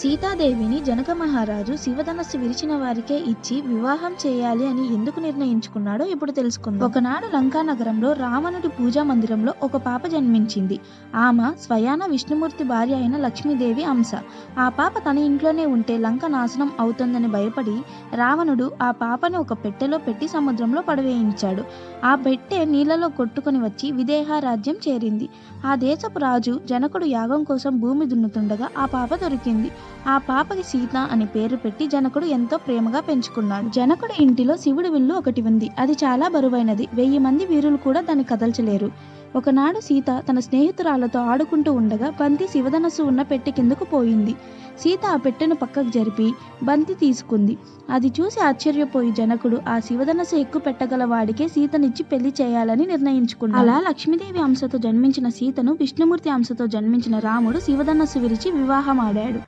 సీతాదేవిని జనక మహారాజు శివధనస్సు విరిచిన వారికే ఇచ్చి వివాహం చేయాలి అని ఎందుకు నిర్ణయించుకున్నాడో ఇప్పుడు తెలుసుకుందాం. ఒకనాడు లంకా నగరంలో రావణుడి పూజా మందిరంలో ఒక పాప జన్మించింది. ఆమె స్వయాన విష్ణుమూర్తి భార్య అయిన లక్ష్మీదేవి అంశ. ఆ పాప తన ఇంట్లోనే ఉంటే లంక నాశనం అవుతుందని భయపడి రావణుడు ఆ పాపను ఒక పెట్టెలో పెట్టి సముద్రంలో పడవేయించాడు. ఆ పెట్టె నీళ్ళలో కొట్టుకొని వచ్చి విదేహ రాజ్యం చేరింది. ఆ దేశపు రాజు జనకుడు యాగం కోసం భూమి దున్నుతుండగా ఆ పాప దొరికింది. ఆ పాపకి సీత అని పేరు పెట్టి జనకుడు ఎంతో ప్రేమగా పెంచుకున్నాడు. జనకుడు ఇంటిలో శివుడి విల్లు ఒకటి ఉంది. అది చాలా బరువైనది. వెయ్యి మంది వీరులు కూడా దాన్ని కదల్చలేరు. ఒకనాడు సీత తన స్నేహితురాలతో ఆడుకుంటూ ఉండగా బంతి శివధనస్సు ఉన్న పెట్టె కిందకు పోయింది. సీత ఆ పెట్టెను పక్కకు జరిపి బంతి తీసుకుంది. అది చూసి ఆశ్చర్యపోయి జనకుడు ఆ శివధనస్సు ఎక్కువ పెట్టగల వాడికే సీతనిచ్చి పెళ్ళి చేయాలని నిర్ణయించుకున్నాడు. అలా లక్ష్మీదేవి అంశతో జన్మించిన సీతను విష్ణుమూర్తి అంశతో జన్మించిన రాముడు శివధనస్సు విరిచి వివాహమాడాడు